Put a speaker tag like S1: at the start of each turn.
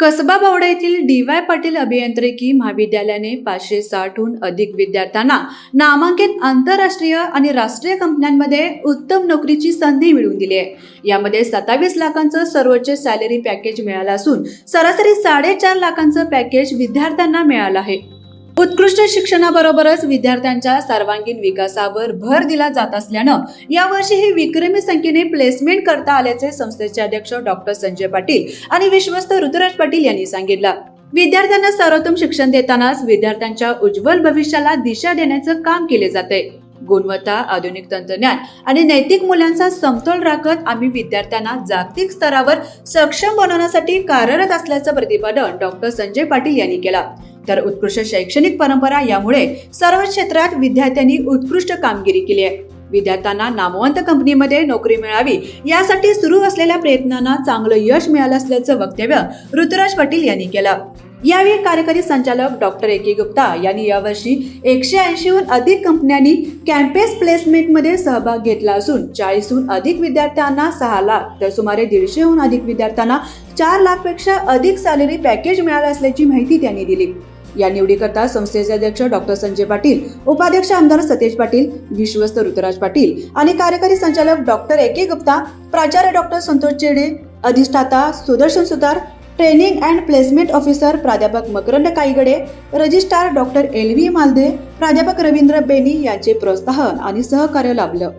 S1: कसबा बावडा येथील D Y Patil अभियांत्रिकी महाविद्यालयाने पाचशे साठहून अधिक विद्यार्थ्यांना नामांकित आंतरराष्ट्रीय आणि राष्ट्रीय कंपन्यांमध्ये उत्तम नोकरीची संधी मिळवून दिली आहे. यामध्ये सत्तावीस लाखांचं सर्वोच्च सॅलरी पॅकेज मिळालं असून सरासरी साडेचार लाखांचं पॅकेज विद्यार्थ्यांना मिळालं आहे. उत्कृष्ट शिक्षणाबरोबरच विद्यार्थ्यांच्या सर्वांगीण विकासावर भर दिला जात असल्यानं यावर्षी ही विक्रमी संख्येने प्लेसमेंट करता आल्याचे संस्थेचे अध्यक्ष डॉक्टर संजय पाटील आणि विश्वस्त ऋतुराज पाटील यांनी सांगितलं. विद्यार्थ्यांना सर्वोत्तम शिक्षण देतानाच विद्यार्थ्यांच्या उज्ज्वल भविष्याला दिशा देण्याचं काम केले जाते. गुणवत्ता आधुनिक तंत्रज्ञान आणि नैतिक मूल्यांचा समतोल राखत आम्ही विद्यार्थ्यांना जागतिक स्तरावर सक्षम बनवण्यासाठी कार्यरत असल्याचं प्रतिपादन डॉक्टर संजय पाटील यांनी केलं. तर उत्कृष्ट शैक्षणिक परंपरा यामुळे सर्व क्षेत्रात विद्यार्थ्यांनी उत्कृष्ट कामगिरी केली आहे. विद्यार्थ्यांना नामवंत कंपनीमध्ये नोकरी मिळावी यासाठी सुरू असलेल्या प्रयत्नांना चांगलं यश मिळालं असल्याचं वक्तव्य ऋतुराज पाटील यांनी केलं. यावेळी कार्यकारी संचालक डॉक्टर ए. के. गुप्ता यांनी यावर्षी एकशे ऐंशीहून अधिक कंपन्यांनी कॅम्पस प्लेसमेंटमध्ये सहभाग घेतला असून चाळीसहून अधिक विद्यार्थ्यांना सहा लाख तर सुमारे दीडशेहून अधिक विद्यार्थ्यांना चार लाखपेक्षा अधिक सॅलरी पॅकेज मिळालं असल्याची माहिती त्यांनी दिली. या निवडीकरता संस्थेचे अध्यक्ष डॉक्टर संजय पाटील उपाध्यक्ष आमदार सतेज पाटील विश्वस्त ऋतुराज पाटील आणि कार्यकारी संचालक डॉक्टर ए के गुप्ता प्राचार्य डॉक्टर संतोष चेडे अधिष्ठाता Sudarshan Sutar training and placement officer प्राध्यापक Makarand Kaigade registrar doctor L V Malde प्राध्यापक रवींद्र बेनी यांचे प्रोत्साहन आणि सहकार्य लाभलं.